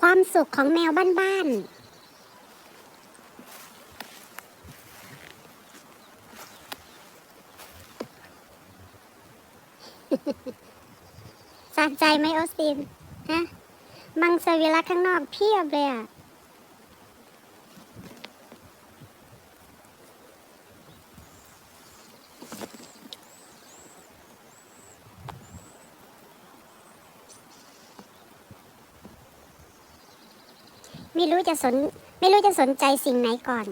ความสุขของแมวบ้านๆสะใจไหมโอสตินฮะมังสวิรัตข้างนอกเพียบเลยอะ ไม่รู้จะสน ไม่รู้จะสนใจสิ่งไหนก่อน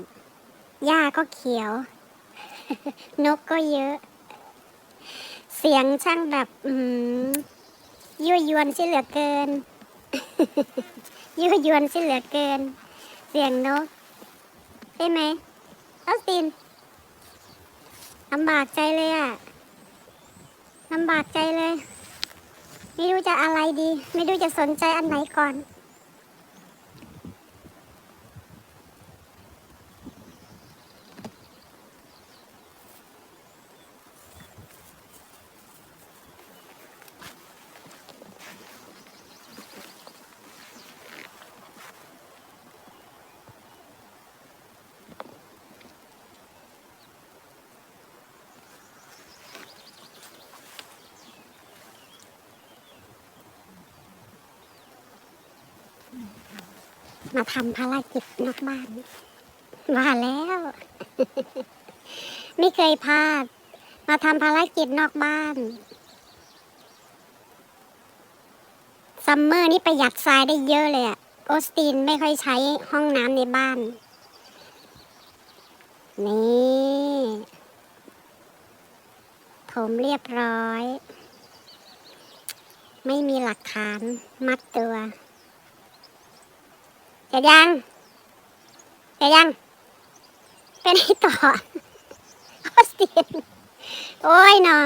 หญ้าก็เขียว นกก็เยอะ เสียงช่างแบบ อืมยั่วยวนเสิเหลือเกิน ยั่วยวนเสิเหลือเกิน เสียงนกใช่ไหมออสตินลำบากใจเลยอะลำบากใจเลย ไม่รู้จะอะไรดี ไม่รู้จะสนใจอันไหนก่อน มาทำภารกิจนอกบ้านว่าแล้ว ไม่เคยพลาด มาทำภารกิจนอกบ้านซัมเมอร์นี่ประหยัดทรายได้เยอะเลยอะโอสตินไม่ค่อยใช้ห้องน้ำในบ้าน นี่ถมเรียบร้อย ไม่มีหลักฐานมัดตัว จะยังจะยังเป็นให้ต่อออสตินโอ้ยเนาะ